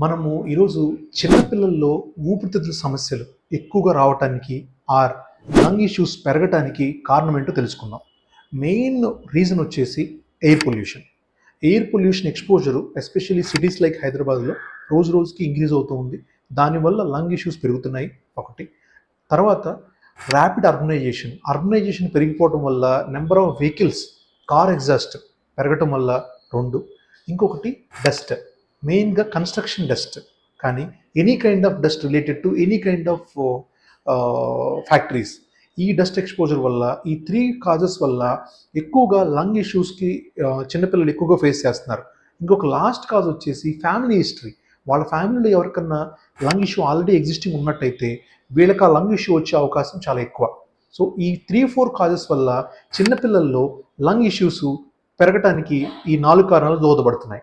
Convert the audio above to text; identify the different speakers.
Speaker 1: మనము ఈరోజు చిన్నపిల్లల్లో ఊపిరితిత్తుల సమస్యలు ఎక్కువగా రావటానికి ఆర్ లంగ్ ఇష్యూస్ పెరగటానికి కారణం ఏంటో తెలుసుకుందాం. మెయిన్ రీజన్ వచ్చేసి air pollution. Air pollution exposure especially cities like హైదరాబాద్లో రోజు రోజుకి ఇంక్రీజ్ అవుతూ ఉంది. దానివల్ల లంగ్ ఇష్యూస్ పెరుగుతున్నాయి ఒకటి. తర్వాత ర్యాపిడ్ అర్బనైజేషన్. అర్బనైజేషన్ పెరిగిపోవడం వల్ల number of vehicles car exhaust పెరగటం వల్ల రెండు. ఇంకొకటి డస్ట్. మెయిన్గా కన్స్ట్రక్షన్ డస్ట్. కానీ any kind of dust related to any kind of factories. ఈ డస్ట్ ఎక్స్పోజర్ వల్ల ఈ త్రీ కాజెస్ వల్ల ఎక్కువగా లంగ్ ఇష్యూస్కి చిన్నపిల్లలు ఎక్కువగా ఫేస్ చేస్తున్నారు. ఇంకొక లాస్ట్ కాజ్ వచ్చేసి ఫ్యామిలీ హిస్టరీ. వాళ్ళ ఫ్యామిలీలో ఎవరికన్నా లంగ్ ఇష్యూ ఆల్రెడీ ఎగ్జిస్టింగ్ ఉన్నట్టయితే వీళ్ళకి ఆ లంగ్ ఇష్యూ వచ్చే అవకాశం చాలా ఎక్కువ. సో ఈ త్రీ ఫోర్ కాజెస్ వల్ల చిన్నపిల్లల్లో లంగ్ ఇష్యూస్ పెరగటానికి ఈ నాలుగు కారణాలు దోహదపడుతున్నాయి.